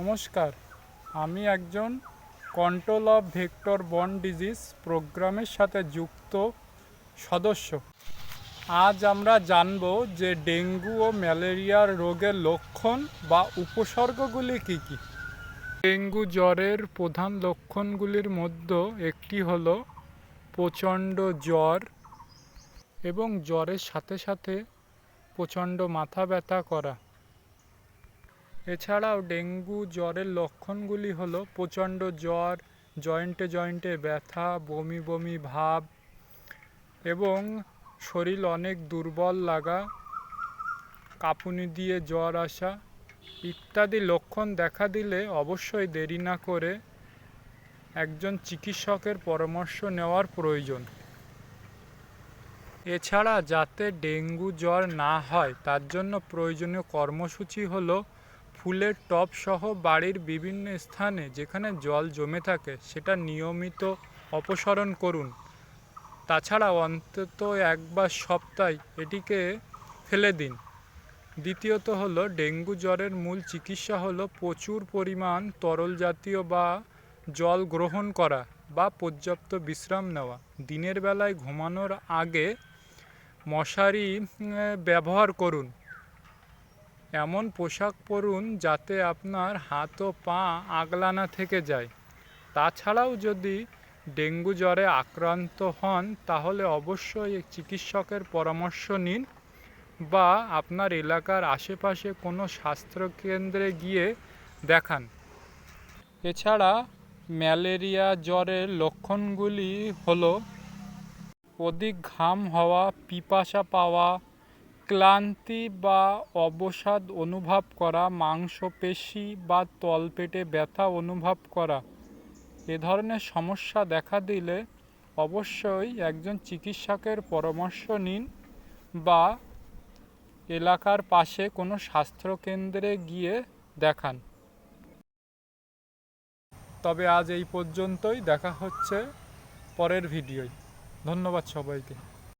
নমস্কার। আমি একজন control of vector borne disease প্রোগ্রামের সাথে যুক্ত সদস্য। আজ আমরা জানব যে ডেঙ্গু ও ম্যালেরিয়ার রোগের লক্ষণ বা উপসর্গগুলি কী কী। ডেঙ্গু জ্বরের প্রধান লক্ষণগুলির মধ্যে একটি হলো প্রচণ্ড জ্বর এবং জ্বরের সাথে সাথে প্রচণ্ড মাথা ব্যথা করা। এছাড়াও ডেঙ্গু জ্বরের লক্ষণগুলি হলো প্রচণ্ড জ্বর, জয়েন্টে জয়েন্টে ব্যথা, বমি বমি ভাব এবং শরীর অনেক দুর্বল লাগা, কাঁপুনি দিয়ে জ্বর আসা ইত্যাদি লক্ষণ দেখা দিলে অবশ্যই দেরি না করে একজন চিকিৎসকের পরামর্শ নেওয়ার প্রয়োজন। এছাড়া যাতে ডেঙ্গু জ্বর না হয়, তার জন্য প্রয়োজনীয় কর্মসূচি হলো ফুলের টব সহ বাড়ির বিভিন্ন স্থানে যেখানে জল জমে থাকে, সেটা নিয়মিত অপসারণ করুন। তাছাড়া অন্তত একবার সপ্তাহে এটিকে ফেলে দিন। দ্বিতীয়ত হলো, ডেঙ্গু জ্বরের মূল চিকিৎসা হলো প্রচুর পরিমাণ তরল জাতীয় বা জল গ্রহণ করা বা পর্যাপ্ত বিশ্রাম নেওয়া। দিনের বেলায় ঘুমানোর আগে মশারি ব্যবহার করুন। এমন পোশাক পরুন যাতে আপনার হাত ও পা আগলা না থেকে যায়। তাছাড়াও যদি ডেঙ্গু জ্বরে আক্রান্ত হন, তাহলে অবশ্যই চিকিৎসকের পরামর্শ নিন বা আপনার এলাকার আশেপাশে কোনো স্বাস্থ্যকেন্দ্রে গিয়ে দেখান। এছাড়া ম্যালেরিয়া জ্বরের লক্ষণগুলি হলো অধিক ঘাম হওয়া, পিপাসা পাওয়া ক্লান্তি বা অবসাদ অনুভব করা, মাংসপেশি বা তলপেটে ব্যথা অনুভব করা, এ ধরনের সমস্যা দেখা দিলে অবশ্যই একজন চিকিৎসকের পরামর্শ নিন বা এলাকার পাশে কোনো স্বাস্থ্যকেন্দ্রে গিয়ে দেখান। তবে আজ এই পর্যন্তই, দেখা হচ্ছে পরের ভিডিওয়। ধন্যবাদ সবাইকে।